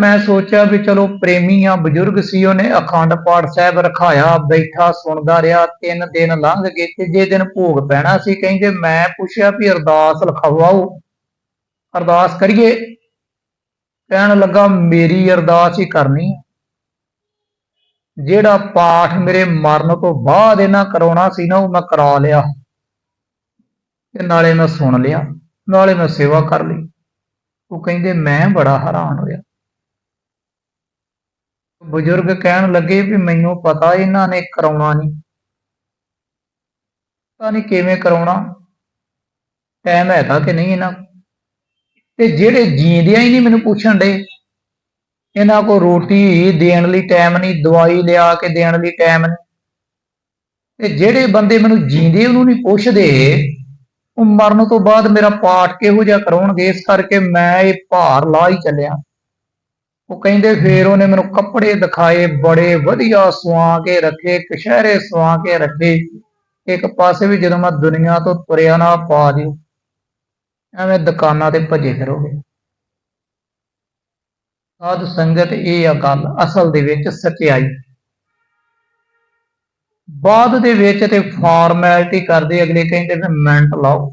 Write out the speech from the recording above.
ਮੈਂ ਸੋਚਿਆ ਵੀ ਚਲੋ ਪ੍ਰੇਮੀ ਆ ਬਜ਼ੁਰਗ ਸੀ ਉਹਨੇ ਅਖੰਡ ਪਾਠ ਸਾਹਿਬ ਰਖਾਇਆ, ਬੈਠਾ ਸੁਣਦਾ ਰਿਹਾ, ਤਿੰਨ ਦਿਨ ਲੰਘ ਗਏ ਤੀਜੇ ਦਿਨ ਭੋਗ ਪੈਣਾ ਸੀ ਕਹਿੰਦੇ ਮੈਂ ਪੁੱਛਿਆ ਵੀ ਅਰਦਾਸ ਲਿਖਵਾਓ। ਅਰਦਾਸ ਕਰੀਏ। ਕਹਿਣ ਲੱਗਾ ਮੇਰੀ ਅਰਦਾਸ ਹੀ ਕਰਨੀ ਹੈ। ਜਿਹੜਾ ਪਾਠ ਮੇਰੇ ਮਰਨ ਤੋਂ ਬਾਅਦ ਇਹਨਾਂ ਕਰਾਉਣਾ ਸੀ ਨਾ ਉਹ ਮੈਂ ਕਰਾ ਲਿਆ। ਤੇ ਨਾਲੇ ਮੈਂ ਸੁਣ ਲਿਆ, ਨਾਲੇ ਮੈਂ ਸੇਵਾ ਕਰ ਲਈ। ਉਹ ਕਹਿੰਦੇ ਮੈਂ ਬੜਾ ਹੈਰਾਨ ਹੋਇਆ। ਬਜ਼ੁਰਗ ਕਹਿਣ ਲੱਗੇ ਵੀ ਮੈਨੂੰ ਪਤਾ ਇਹਨਾਂ ਨੇ ਕਰਾਉਣਾ ਨਹੀਂ। ਪਤਾ ਨਹੀਂ ਕਿਵੇਂ ਕਰਾਉਣਾ। ਟਾਈਮ ਹੈਗਾ ਕਿ ਨਹੀਂ ਇਹਨਾਂ ਕੋਲ। ਤੇ ਜਿਹੜੇ ਜੀਂਦਿਆਂ ਹੀ ਨਹੀਂ ਮੈਨੂੰ ਪੁੱਛਣ ਦੇ ਇਹਨਾਂ ਕੋ ਰੋਟੀ ਦੇਣ ਲਈ ਟਾਈਮ ਨਹੀਂ, ਦਵਾਈ ਲਿਆ ਕੇ ਦੇਣ ਲਈ ਟਾਈਮ ਨਹੀਂ। ਤੇ ਜਿਹੜੇ ਬੰਦੇ ਮੈਨੂੰ ਜੀਂਦੇ ਉਹਨੂੰ ਨਹੀਂ ਪੁੱਛਦੇ, ਉਹ ਮਰਨ ਤੋਂ ਬਾਅਦ ਮੇਰਾ ਪਾਠ ਕਿਹੋ ਜਿਹਾ ਕਰਾਉਣਗੇ? ਇਸ ਕਰਕੇ ਮੈਂ ਇਹ ਭਾਰ ਲਾ ਹੀ ਚੱਲਿਆ। ਉਹ ਕਹਿੰਦੇ ਫੇਰ ਉਹਨੇ ਮੈਨੂੰ ਕੱਪੜੇ ਦਿਖਾਏ, ਬੜੇ ਵਧੀਆ ਸਵਾ ਕੇ ਰੱਖੇ ਕਸ਼ਹਿਰੇ ਸਵਾ ਕੇ ਰੱਖੇ। ਇੱਕ ਪਾਸੇ ਵੀ ਜਦੋਂ ਮੈਂ ਦੁਨੀਆ ਤੋਂ ਤੁਰਿਆ ਨਾ ਪਾ ਦਿਓ, ਐਵੇਂ ਦੁਕਾਨਾਂ ਤੇ ਭੱਜੇ ਫਿਰੋਗੇ। ਸਾਧ ਸੰਗਤ ਇਹ ਆ ਗੱਲ, ਅਸਲ ਦੇ ਵਿੱਚ ਸਚਾਈ। ਬਾਅਦ ਦੇ ਵਿੱਚ ਤੇ ਫਾਰਮੈਲਿਟੀ ਕਰਦੇ, ਅਗਲੇ ਕਹਿੰਦੇ ਵੀ ਮਿੰਟ ਲਾਓ।